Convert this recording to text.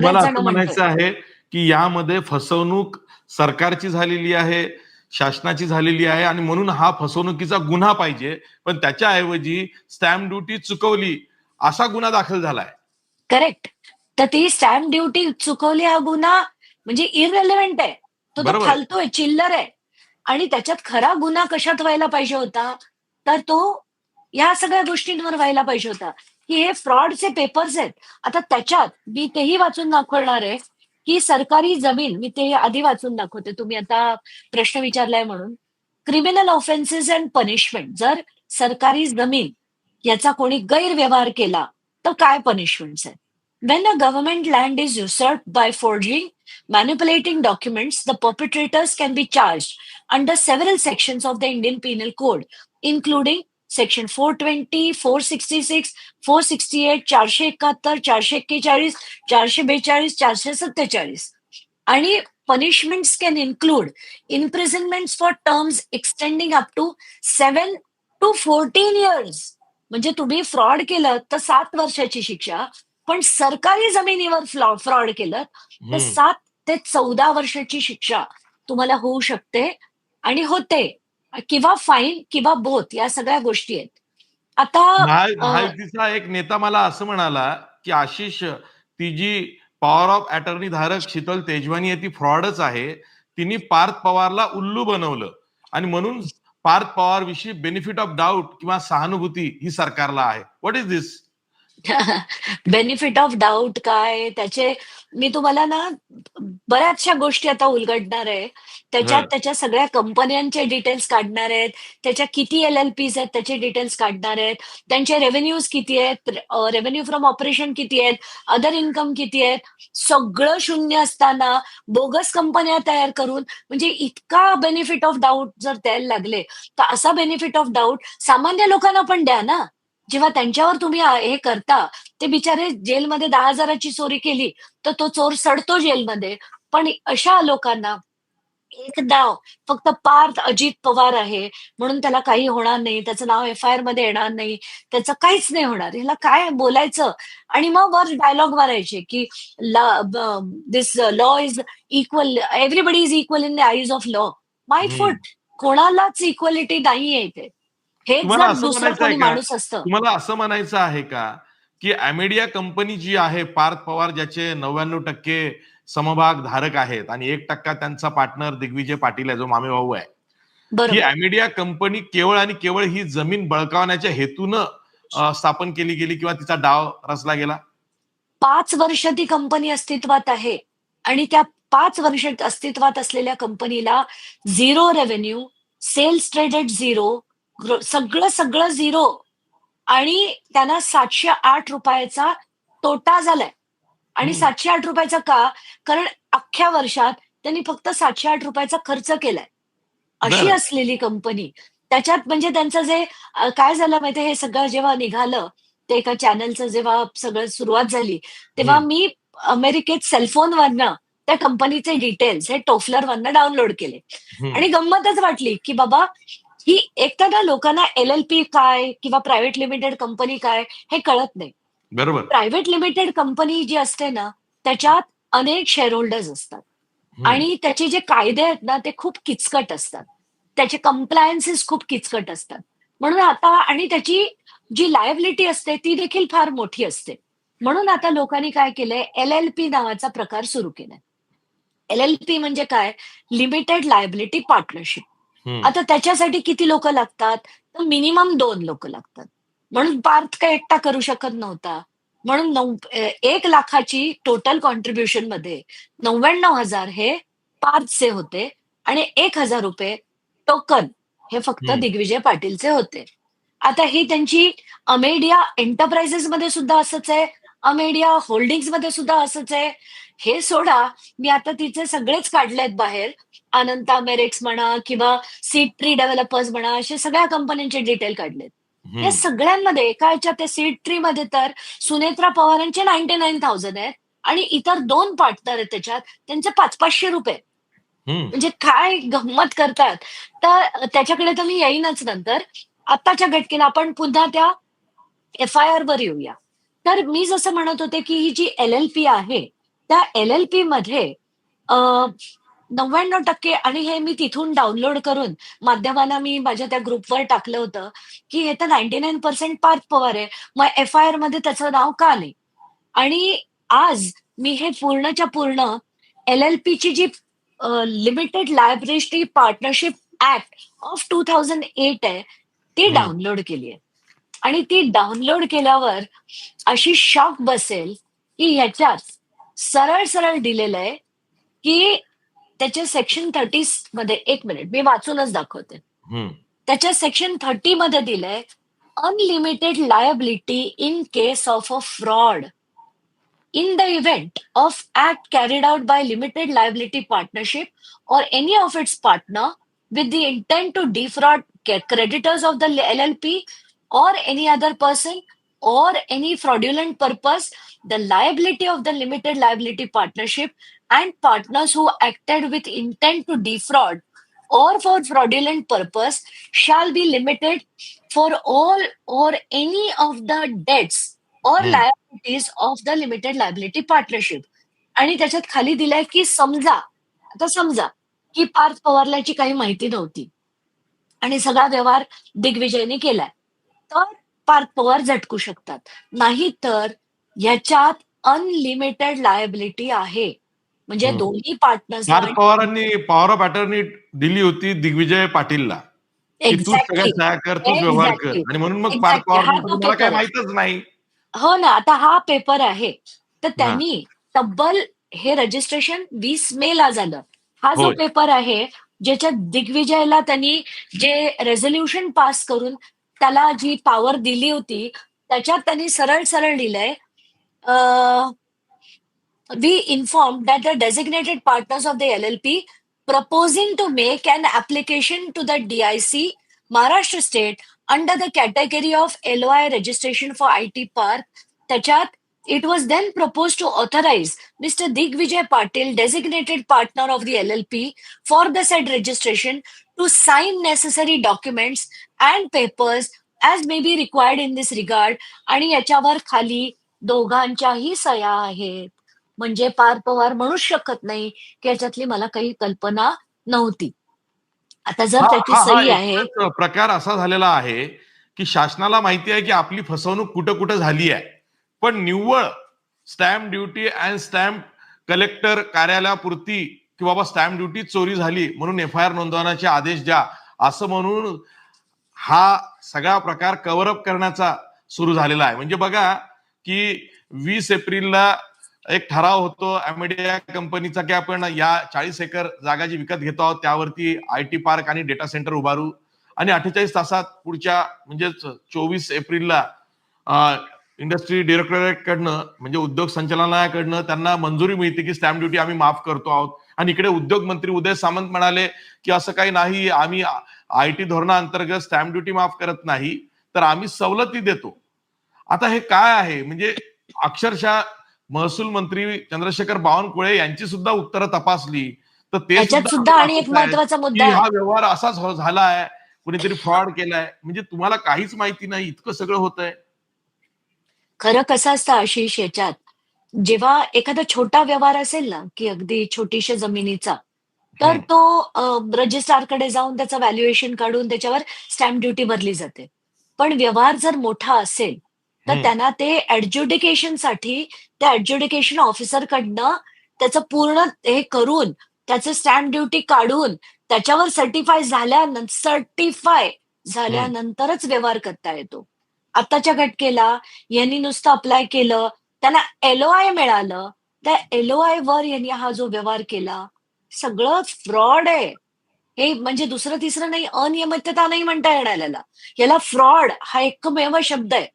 मला जण असं म्हणायचं आहे. की यामध्ये फसवणूक सरकारची झालेली आहे शासनाची झालेली आहे आणि म्हणून हा फसवणुकीचा गुन्हा पाहिजे. पण त्याच्याऐवजी स्टॅम्प ड्युटी चुकवली असा गुन्हा दाखल झालाय. करेक्ट. तर ती स्टॅम्प ड्युटी चुकवली हा गुन्हा म्हणजे इररेलिव्हेंट आहे. तो तर बरोबर. फालतू आहे चिल्लर आहे. आणि त्याच्यात खरा गुन्हा कशात व्हायला पाहिजे होता? तर तो या सगळ्या गोष्टींवर व्हायला पाहिजे होता. की हे फ्रॉडचे पेपर्स आहेत. आता त्याच्यात मी तेही वाचून दाखवणार आहे की सरकारी जमीन मी ते आधी वाचून दाखवते. तुम्ही आता प्रश्न विचारलाय म्हणून. क्रिमिनल ऑफेन्सेस अँड पनिशमेंट जर सरकारी जमीन याचा कोणी गैरव्यवहार केला तर काय पनिशमेंट आहे when a government land is usurped by forging manipulating document the perpetrators can be charge under several section of the Indian penal code including Section 420, 466, 468, चारशे एकाहत्तर, चारशे एक्केचाळीस, चारशे बेचाळीस, चारशे सत्तेचाळीस. आणि punishments can include imprisonment for terms extending up to seven to fourteen years म्हणजे तुम्ही फ्रॉड केलं तर सात वर्षाची शिक्षा पण सरकारी जमिनीवर फ्रॉड केलं तर. सात ते चौदा वर्षाची शिक्षा तुम्हाला होऊ शकते आणि होते किंवा फाईन किंवा बोथ या सगळ्या गोष्टी आहेत. आता महायुतीचा एक नेता मला असं म्हणाला की आशिष ती जी पॉवर ऑफ अटर्नी धारक शीतल तेजवानी आहे ती फ्रॉडच आहे. तिने पार्थ पवारला उल्लू बनवलं. आणि म्हणून पार्थ पवार विषयी बेनिफिट ऑफ डाऊट किंवा सहानुभूती ही सरकारला आहे. What is this benefit of doubt काय? त्याचे मी तुम्हाला ना बऱ्याचशा गोष्टी आता उलगडणार आहे. त्याच्यात. त्याच्या सगळ्या कंपन्यांचे डिटेल्स काढणार आहेत. त्याच्या किती एल एल पीज आहेत त्याचे डिटेल्स काढणार आहेत. त्यांचे रेव्हेन्यूज किती आहेत रेव्हेन्यू फ्रॉम ऑपरेशन किती आहेत अदर इन्कम किती आहेत? सगळं शून्य असताना बोगस कंपन्या तयार करून म्हणजे इतका बेनिफिट ऑफ डाऊट जर द्यायला लागले तर असा बेनिफिट ऑफ डाऊट सामान्य लोकांना पण द्या ना. जेव्हा त्यांच्यावर तुम्ही हे करता ते बिचारे जेलमध्ये दहा हजाराची चोरी केली तर तो चोर सडतो जेलमध्ये. पण अशा लोकांना एक नाव फक्त पार्थ अजित पवार आहे म्हणून त्याला काही होणार नाही त्याचं नाव एफ आय आरमध्ये येणार नाही त्याचं काहीच नाही होणार. ह्याला काय बोलायचं? आणि मग वर डायलॉग मारायचे की this law is equal everybody is equal in the eyes of law my. Foot कोणालाच इक्वलिटी नाहीये इथे. हेच तुम्हाला असं म्हणायचं आहे का? तुम्हाला असं म्हणायचं आहे का? की अमेडिया कंपनी जी आहे पार्थ पवार ज्याचे नव्याण्णव टक्के समभाग धारक आहेत आणि एक टक्का त्यांचा पार्टनर दिग्विजय पाटील आहे जो मामे भाऊ आहे. ही अमेडिया कंपनी केवळ आणि केवळ ही जमीन बळकावण्याच्या हेतून स्थापन केली गेली किंवा तिचा डाव रचला गेला? पाच वर्ष ती कंपनी अस्तित्वात आहे आणि त्या पाच वर्ष अस्तित्वात असलेल्या कंपनीला zero revenue sales traded zero सगळं सगळं झिरो आणि त्यांना सातशे आठ रुपयाचा तोटा झालाय आणि. सातशे आठ रुपयाचा का कारण अख्ख्या वर्षात त्यांनी फक्त सातशे आठ रुपयाचा खर्च केलाय अशी. असलेली कंपनी त्याच्यात म्हणजे त्यांचं जे काय झालं माहितीये हे सगळं जेव्हा निघालं ते एका चॅनलचं जेव्हा सगळं सुरुवात झाली तेव्हा. मी अमेरिकेत सेलफोनवरनं त्या कंपनीचे डिटेल्स हे टोफलरवरनं डाउनलोड केले. आणि गंमतच वाटली की बाबा ही ना लोकांना एल एल पी काय किंवा प्रायव्हेट लिमिटेड कंपनी काय हे कळत नाही. बरोबर. प्रायव्हेट लिमिटेड कंपनी जी असते ना त्याच्यात अनेक शेअर होल्डर्स असतात. आणि त्याचे जे कायदे आहेत ना ते खूप किचकट असतात. त्याचे कम्प्लायन्सेस खूप किचकट असतात. म्हणून आता आणि त्याची जी लायबिलिटी असते ती देखील फार मोठी असते. म्हणून आता लोकांनी काय केलंय एल एल पी नावाचा प्रकार सुरू केलाय. एल एल पी म्हणजे काय? Limited liability partnership. आता त्याच्यासाठी किती लोक लागतात? तर मिनिमम दोन लोक लागतात. म्हणून पार्थ काय एकटा करू शकत नव्हता. म्हणून नऊ एक लाखाची टोटल कॉन्ट्रीब्युशनमध्ये नव्याण्णव हजार हे पार्थचे होते आणि एक हजार रुपये टोकन हे फक्त. दिग्विजय पाटीलचे होते. आता ही त्यांची अमेडिया एंटरप्राइजेस मध्ये सुद्धा असंच आहे. अमेडिया होल्डिंग्समध्ये सुद्धा असंच आहे. हे सोडा मी आता तिचे सगळेच काढलेत बाहेर. अनंता मेरिक्स म्हणा किंवा सीड ट्री डेव्हलपर्स म्हणा अशा सगळ्या कंपन्यांचे डिटेल काढलेत. या सगळ्यांमध्ये एका याच्या त्या सीड ट्री मध्ये तर सुनेत्रा पवारांचे नाईन्टी नाईन थाउजंड आहेत आणि इतर दोन पार्टनर आहेत त्याच्यात त्यांचे पाच पाचशे रुपये. म्हणजे काय गंमत करतात? तर त्याच्याकडे तर मी येईनच नंतर. आताच्या घटकेला आपण पुन्हा त्या एफ आय आर वर येऊया. तर मी जसं म्हणत होते की ही जी एल एल पी आहे त्या एल एल पी मध्ये नव्याण्णव टक्के आणि हे मी तिथून डाउनलोड करून माध्यमांना मी माझ्या त्या ग्रुपवर टाकलं होतं की हे तर ninety nine percent Parth Pawar आहे. मग एफ आय आरमध्ये त्याचं नाव का नाही आणि आज मी हे पूर्णच्या पूर्ण एल एल ची जी limited library partnership act of two thousand eight आहे ती. डाउनलोड केली आहे. आणि ती डाउनलोड केल्यावर अशी शॉक बसेल की ह्याच्यात सरळ सरळ दिलेलं आहे की त्याच्या सेक्शन थर्टी मध्ये एक मिनिट मी वाचूनच दाखवते. त्याच्या सेक्शन थर्टी मध्ये दिलंय unlimited liability in case of a fraud in the event of act carried out by limited liability partnership or any of its partner with the intent to defraud creditors of the L L P or any other person or any fraudulent purpose, the liability of the limited liability partnership and partners who acted with intent to defraud or for fraudulent purpose shall be limited for all or any of the debts or Hmm. liabilities of the limited liability partnership. आणि त्याच्यात खाली दिलंय की समजा आता समजा की पार्थ पवारला याची काही माहिती नव्हती आणि सगळा व्यवहार दिग्विजयने केलाय तर पार्थ पवार झटकू शकतात. नाही तर याच्यात अनलिमिटेड लायबिलिटी आहे. म्हणजे. दोन्ही पार्टनर्स पवारांनी पॉवर ऑफ अटर्नी दिली होती दिग्विजय पाटीलला. कर तूच व्यवहार कर. आणि म्हणून मग पवार हा काय. माहितच नाही. हो ना आता हा पेपर आहे. तर त्यांनी तब्बल हे रजिस्ट्रेशन वीस मे ला झालं. हा जो. पेपर आहे ज्याच्यात दिग्विजयला त्यांनी जे रेझोल्युशन पास करून त्याला जी पॉवर दिली होती त्याच्यात त्यांनी सरळ सरळ लिहिलंय we inform that the designated partners of the L L P proposing to make an application to the DIC Maharashtra State under the category of LOI registration for IT Park. त्याच्यात it was then proposed to authorize Mr. Digvijay Patil, designated partner of the LLP, for the said registration to sign necessary documents and papers as may be required in this regard. आणि याच्यावर खाली दोघांच्याही सया आहेत. म्हणजे पार्थ पवार म्हणूच शकत नाही की याच्यातली मला काही कल्पना नव्हती. आता जर त्याची सही आहे. प्रकार असा झालेला आहे की शासनाला माहिती आहे की आपली फसवणूक कुठं कुठं झाली आहे. पण निव्वळ stamp duty and stamp collector कार्यालयापुरती की बाबा स्टॅम्प ड्युटी चोरी झाली म्हणून एफ आय आर नोंदवण्याचे आदेश द्या. असं म्हणून हा सगळा प्रकार कव्हरअप करण्याचा सुरू झालेला आहे. म्हणजे बघा की वीस एप्रिलला एक ठराव होतो. अमेडिया कंपनीचा की आपण या चाळीस एकर जागा जी विकत घेतो आहोत त्यावरती आय टी पार्क आणि डेटा सेंटर उभारू. आणि अठ्ठेचाळीस तासात पुढच्या म्हणजेच चोवीस एप्रिलला इंडस्ट्री डिरेक्टरेट कडनं म्हणजे उद्योग संचालनालयाकडनं त्यांना मंजुरी मिळते की स्टॅम्प ड्युटी आम्ही माफ करतो आहोत. आणि इकडे उद्योग मंत्री उदय सामंत म्हणाले की असं काही नाही आम्ही आय टी धोरणाअंतर्गत स्टॅम्प ड्युटी माफ करत नाही तर आम्ही सवलती देतो. आता हे काय आहे? म्हणजे अक्षरशः महसूल मंत्री चंद्रशेखर बावनकुळे यांची सुद्धा उत्तरं तपासली तर ते त्याच्यात सुद्धा आणि एक महत्त्वाचा मुद्दा हा व्यवहार असाच हो- झाला आहे कुणीतरी फ्रॉड केलाय म्हणजे तुम्हाला काहीच माहिती नाही इतकं सगळं होत आहे खरं कसं असतं आशिष याच्यात जेव्हा एखादा छोटा व्यवहार असेल ना की अगदी छोटीशा जमिनीचा तर. तो रजिस्ट्रारकडे जाऊन त्याचं व्हॅल्युएशन काढून त्याच्यावर स्टॅम्प ड्युटी भरली जाते पण व्यवहार जर मोठा असेल तर. त्यांना ते ऍडज्युडिकेशनसाठी त्या ऍडज्युडिकेशन ऑफिसरकडनं त्याचं पूर्ण हे करून त्याचं स्टॅम्प ड्युटी काढून त्याच्यावर सर्टिफाय झाल्यानंतर सर्टिफाय झाल्यानंतरच व्यवहार करता येतो आताच्या घटकेला यांनी नुसतं अप्लाय केलं त्यांना एलओआय मिळालं. त्या एलओआय वर यांनी हा जो व्यवहार केला सगळं फ्रॉड आहे. हे म्हणजे दुसरं तिसरं नाही अनियमितता नाही म्हणता येणार याला. याला फ्रॉड हा एकमेव शब्द आहे.